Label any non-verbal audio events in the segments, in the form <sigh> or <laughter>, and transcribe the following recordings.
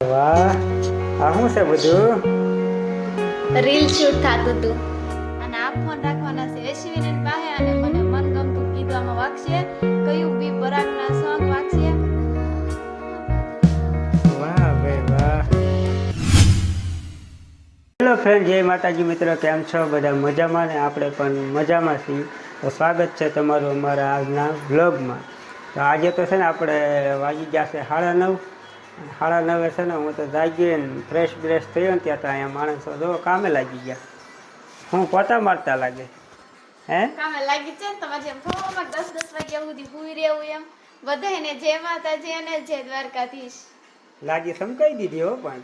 વાહ. આ શું છે બધું? રીલ શૂટ થતું હતું. અને આ ફોન રાખવાના છે. એસવીની પાસે અને મને મનગમતું ગીત આમાં વાગશે. કયું બી પરાગના સોંગ વાગશે. વાહ ભાઈ વાહ. હેલો ફ્રેન્ડ જય માતાજી મિત્રો કેમ છો? બધા મજામાં ને આપણે પણ મજામાં છીએ. તો સ્વાગત છે તમારું અમારા આજના બ્લોગમાં તો આજે તો છે ને આપણે વાગી છે સાડા નવ. સાડા નવે છે ને હું તો જાગીએ ને ફ્રેશ બ્રેશ થયો ને ત્યાં તો અહીંયા માણસો જો કામે લાગી ગયા. હું પોતા મારતા લાગે. હે? કામે લાગી છે ને તમારે જેમ થોડોમાં દસ દસ વાગ્યા સુધી હુઈ રહેવું એમ. બધાને જે માતાજી અને જે દ્વારકાધીશ. લાગી સમકાઈ દીધી હો પણ.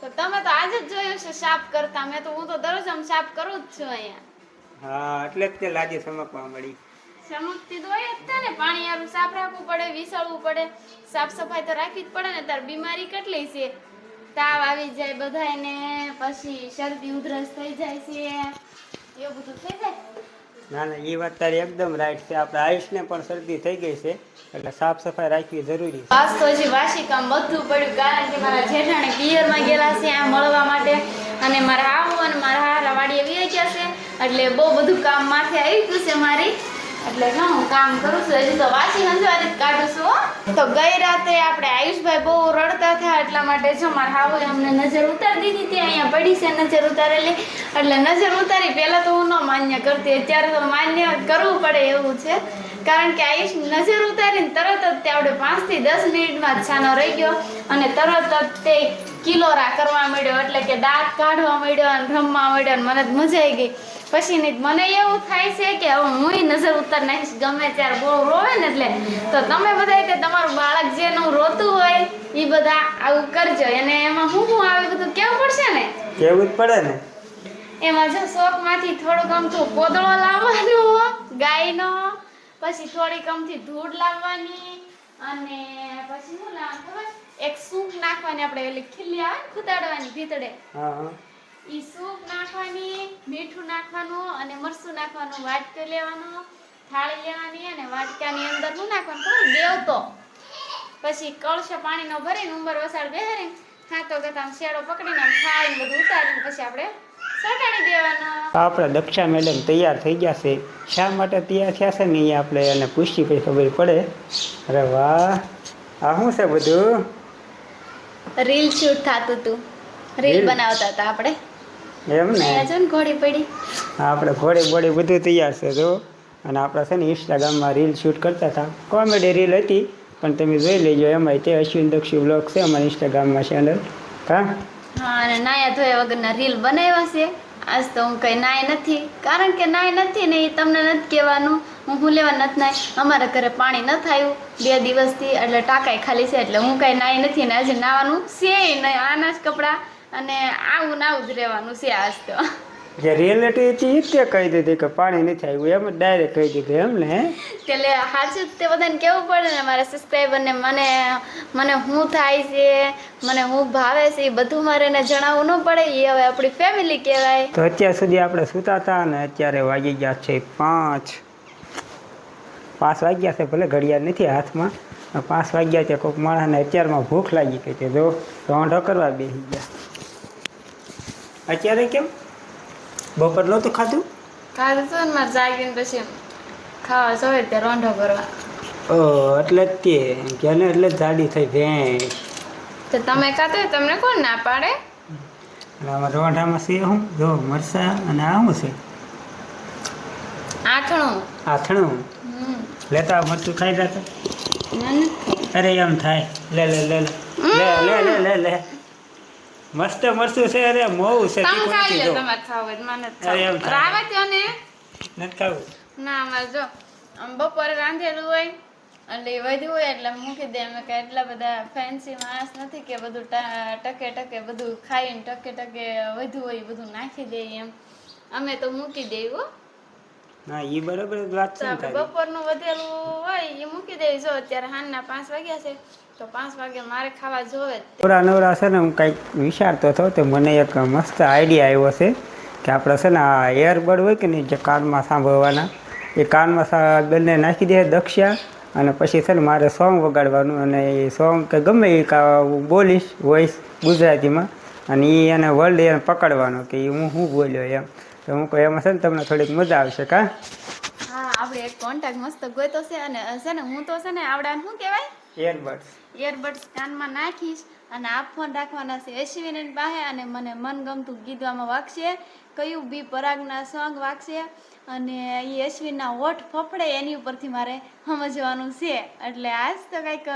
તો તમે તો આજે જ જોયું છે સાફ કરતા. મેં તો હું તો દરરોજ આમ સાફ કરું જ છું અહીંયા. હા એટલે જ તે લાગી સમકવા મળી. સમજતી તો જ ને પાણી આરું સાફ રાખવું પડે વિસળવું પડે. સાફ સફાઈ તો રાખવી જ પડે ને તાર બીમારી કેટલી છે? તાવ આવી જાય બધાયને પછી શરદી ઉધરસ થઈ જાય છે. એવું બધું થઈ જાય? ના ના એ વાત તારી એકદમ રાઈટ છે. આપણે આયુષને પણ શરદી થઈ ગઈ છે એટલે સાફ સફાઈ રાખવી જરૂરી છે. આજ તો હજી વાસી કામ બધું પડ્યું કારણ કે મારા જેઠાણે પિયરમાં ગયેલા છે આ મળવા માટે. અને મારા આવું અને મારા હારા વાડીએ વી ગયા છે એટલે બહુ બધું કામ માથે આવી ગયું છે મારી. એટલે જો હું કામ કરું છું, હજી તો વાસી હંજવારી જ કાઢું છું તો ગઈ રાતે આપણે આયુષભાઈ બહુ રડતા થયા, એટલા માટે જો મારા હાવે અમને નજર ઉતારી દીધી હતી. અહીંયા પડી છે, નજર ઉતારેલી. એટલે નજર ઉતારી પહેલાં તો હું ન માન્ય કરતી, અત્યારે તો માન્ય કરવું પડે એવું છે. કારણ કે આયુષ નજર ઉતારીને તરત જ તે આપણે પાંચથી દસ મિનિટમાં જ છાનો રહી ગયો અને તરત જ તે કિલોરા કરવા માંડ્યો, એટલે કે દાંત કાઢવા માંડ્યો અને રમવા માંડ્યો અને મને જ મજા આવી ગઈ. પછી નહીં મને એવું થાય છે કે હવે હું નજર ઉતાર નાખીશ ગમે ત્યારે બહુ રોવે ને એટલે તો તમે બધા તે તમારું બાળક જેનું રોતું હોય એ બધા આવું કરજો. અને એમાં હું હું આવે બધું કેવું પડશે ને? કેવું જ પડે ને. એમાં જો શોખમાંથી થોડુંક અમથું કોદળો લાવવાનો ગાયનો પછી થોડીક અમથી ધૂળ લાવવાની અને પછી શું લાવવાનું ખબર? એક સૂંપ નાખવાની આપણે એટલે ખીલી આવે ને ખુદાડવાની ભીતડે. હા. ઈ સૂપ નાખવાની મીઠું નાખવાનું અને મરચું નાખવાનું વાટકો લેવાનો થાળી લેવાની અને વાટકાની અંદર શું નાખવાનું ખબર દેવતો. પછી કળશો પાણીનો ભરીને ઉંબર વસાડ બેહારીને ખાતો કે આમ શેડો પકડીને થાળી ખાઈને બધું ઉતારીને પછી આપણે સટાડી દેવાનો. આપણે દક્ષા મેડમ તૈયાર થઈ ગયા છે. શા માટે તૈયાર થયા છે ને એ આપણે એને પૂછી પછી ખબર પડે. અરે વાહ! આ શું છે બધું? રીલ શૂટ થતું હતું રીલ? બનાવતા હતા આપણે. એમ ને? ઘોડી પડી. આપણે ઘોડે બોડી બધું તૈયાર છે જો. અને આપણે છે ને ઇન્સ્ટાગ્રામમાં રીલ શૂટ કરતા હતા. કોમેડી રીલ હતી પણ તમે જોઈ લેજો એમાંય તે અશ્વિન દક્ષિ બ્લોગ છે અમારા ઇન્સ્ટાગ્રામમાં ચેનલ હા? હા અને નાયા ધોયા વગરના રીલ બનાવ્યા છે. આજ તો હું કઈ નાય નથી. કારણ કે નાય નથી ને એ તમને નથી કહેવાનું. હું હું લેવા નથી નાય. અમારા ઘરે પાણી ન થયું. બે દિવસથી એટલે ટાંકાય ખાલી છે એટલે હું કઈ નાય નથી ને આજે નાવાનું છે નહીં. આના જ કપડાં અને આવું ને આવું જ રહેવાનું છે આજ તો. જે રિયલિટી હતી એ તે કહી દીધી કે પાણી નથી આવ્યું એમ ડાયરેક્ટ કહી દીધું એમ ને હે? એટલે સાચું તે બધાને કેવું પડે ને મારા સબસ્ક્રાઈબરને મને મને હું થાય છે મને હું ભાવે છે એ બધું મારે એને જણાવવું ન પડે એ હવે આપણી ફેમિલી કહેવાય. તો અત્યાર સુધી આપણે સૂતા હતા અને અત્યારે વાગી ગયા છે પાંચ. પાંચ વાગ્યા છે ભલે ઘડિયાળ નથી હાથમાં. પાંચ વાગ્યા છે કોઈક માણસને અત્યારમાં ભૂખ લાગી ગઈ છે. જો રોંઢો કરવા બેસી ગયા. અત્યારે કેમ? બપોર નહોતું ખાધું? ખાધું તો મારે જાગીને પછી ખાવા જોઈએ તે રોંઢો કરવા ઓ એટલે જ તે. કે ને એટલે જાડી થઈ ભેંસ. તો તમે ખાતો તમને કોણ ના પાડે? આમાં રોંઢામાં છે શું જો મરસા અને આ શું છે. આથણું. આથણું. લેતા મરચું ખાઈ જતા. અરે એમ થાય. લે લે લે લે. લે લે લે લે મસ્ત મરચું છે અરે મોવું છે. તમે ખાઈ લે. તમારે ખાવું મને અરે એમ. રાવા દ્યો ને. નથી ખાવું. ના અમારે જો આમ બપોરે રાંધેલું હોય એટલે એ વધ્યું હોય એટલે મૂકી દે. અમે કાંઈ એટલા બધા ફેન્સી માણસ નથી કે બધું ટકે ટકે બધું ખાઈને ટકે ટકે વધ્યું હોય બધું નાખી દઈએ એમ. અમે તો મૂકી દઈએ ના એ બરાબર વાત છે આપણે બપોરનું વધેલું હોય ઈ મૂકી દેવી જો અત્યારે હાનના પાંચ વાગ્યા છે તો પાંચ વાગે મારે ખાવા જોવે નવરા નવરા છે ને હું કંઈક વિચારતો હતો તો મને એક મસ્ત આઈડિયા આવ્યો છે કે આપણે છે ને આ એરબડ હોય કે નહીં જે કાનમાં સાંભળવાના એ કાનમાં સા બંને નાખી દે દક્ષા અને પછી છે ને મારે સોંગ વગાડવાનું અને એ સોંગ કે ગમે એ બોલીશ વોઇસ ગુજરાતીમાં અને એ એને વર્લ્ડ એને પકડવાનો કે હું શું બોલ્યો એમ. તો હું કહું એમાં છે ને તમને થોડીક મજા આવશે કા? હા આપણે એક કોન્ટેક્ટ મસ્ત ગોતો છે અને છે ને હું તો છે ને આવડા શું કહેવાય? એરબડ્સ ઇયરબડ્સ કાનમાં નાખીશ અને આ ફોન રાખવાના છે એસવીની પાસે અને મને મનગમતું ગીતવામાં વાગશે કયું બી પરાગના સોંગ વાગશે અને એ અશ્વિનના હોઠ ફફડે એની ઉપરથી મારે સમજવાનું છે. એટલે આજ તો કંઈક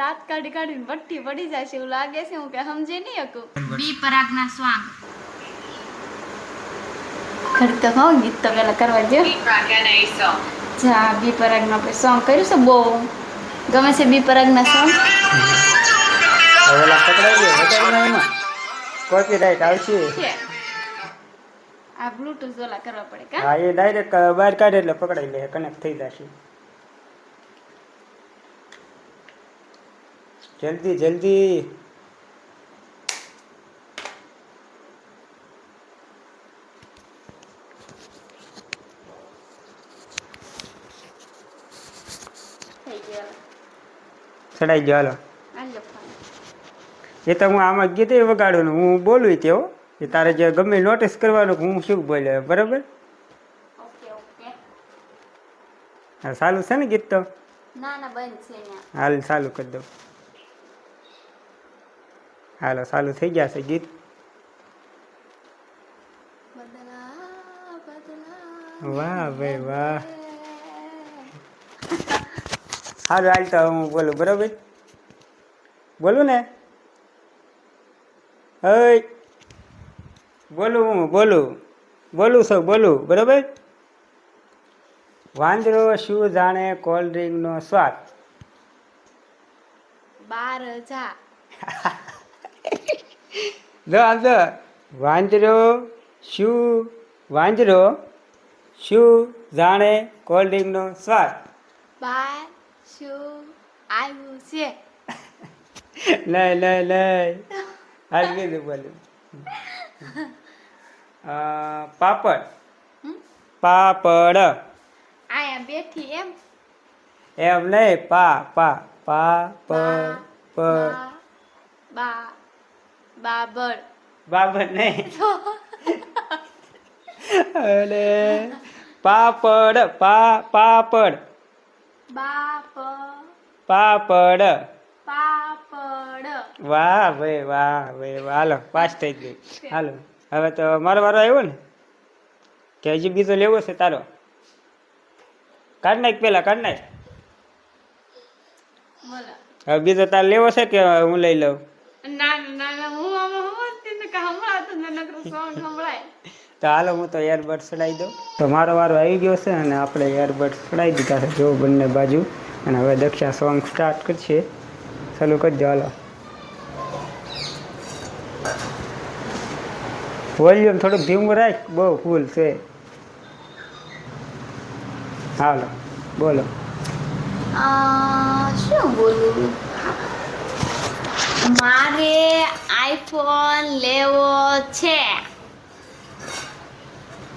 દાંત કાઢી કાઢીને ભઠ્ઠી પડી જાય છે એવું લાગે છે હું કે સમજી નહીં શકું. બી પરાગના સોંગ ઘડીક તો કહું ગીત તો પેલા કરવા દો જા બી પરાગનું આપણે સોંગ કર્યું છે? બહુ. ગમે છે બી પરાગના સોંગ કોપીરાઇટ આવશે. આ બ્લૂટૂથ ઓલા કરવા પડે કા? હા એ ડાયરેક્ટ બહાર કાઢે એટલે પકડાઈ લે કનેક્ટ થઈ જશે. જલ્દી જલ્દી. ચડાઈ ગયો હાલો. એ તો હું આમાં ગીતે વગાડું હું બોલું તેવો એ તારે જે ગમે નોટિસ કરવાનું હું શું બોલે બરાબર? હા સારું છે ને ગીત તો? હાલ ચાલુ કરી દઉં. હાલો ચાલુ થઈ ગયા છે ગીત. વાહ ભાઈ વાહ. હાલો હાલ તો હું બોલું બરાબર? બોલું ને? હઈ. બોલું હું બોલું. બોલું સૌ બોલું બરાબર? વાંદરો શું જાણે કોલ્ડ ડ્રિંકનો સ્વાદ? બાર જા જો આમ જો વાંદરો શું વાંદરો શું જાણે કોલ્ડ ડ્રિંકનો સ્વાદ? બાર શું આવ્યું છે નહીં નહીં નહીં હાલ કીધું બોલું? પાપડ? પાપડ. આયા બેઠી એમ. એમ નહીં પા પા પા પ પ બા બા બાબર. બાબર નહીં <laughs> અરે પાપડ પા પાપડ. બાપ પાપડ. પાપડ. વાહ ભાઈ વાહ ભાઈ વાહ. હાલો પાસ થઈ ગઈ. હાલો હવે તો મારો વારો આવ્યો ને? કે હજી બીજો લેવો છે તારો. કાઢ નાખ પેલા કાઢ નાખ. હવે બીજો તાર લેવો છે કે હું લઈ લઉં? ના ના ના હું આમાં કે હમણાં તો નકરું સોંગ સંભળાય. તો હાલો હું તો એરબડ ચડાવી દઉં. તો મારો વારો આવી ગયો છે અને આપણે એરબડ ચડાવી દીધા છે જો બંને બાજુ. અને હવે દક્ષા સોંગ સ્ટાર્ટ કરશે. ચાલુ કરજો હાલો. વોલ્યુમ થોડુંક ધીમું રાખ. બહુ ફૂલ છે. હાલો, બોલો. શું બોલું? મારે આઈફોન લેવો છે.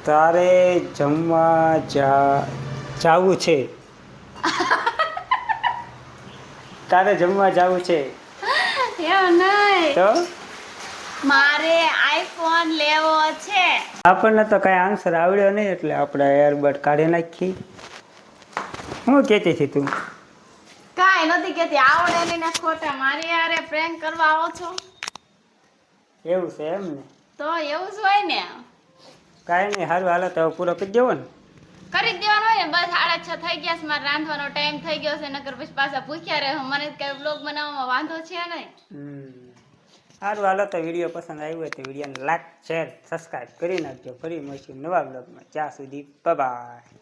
તારે જમવા જા જાવું છે? તારે જમવા જાવું છે? એવું નહીં. તો? મારે આઈફોન લેવો છે. આપણને તો કાંઈ આન્સર આવડ્યો નહીં એટલે આપણે એરબડ કાઢી નાખી હું કહેતી હતી તું? કાંઈ નથી કેતી આવડે નહીં ને ખોટા. મારી યારે પ્રેન્ક કરવા આવો છો. એવું છે એમ ને? તો એવું જ હોય ને. કાંઈ નહીં સારું હાલો તો પૂરો કરી દેવો ને. કરી જ દેવાનું હોય ને બસ સાડા છ થઈ ગયા છે મારે રાંધવાનો ટાઈમ થઈ ગયો છે નકર પછી પાછા ભૂખ્યા રહે. મને કઈ બ્લોગ બનાવવામાં વાંધો છે નહીં. સારું હાલો તો વીડિયો પસંદ આવ્યો હોય તો વિડીયોને લાઈક શેર સબસ્ક્રાઈબ કરી નાખજો. ફરી મળશું નવા બ્લોગમાં ત્યાં સુધી બાય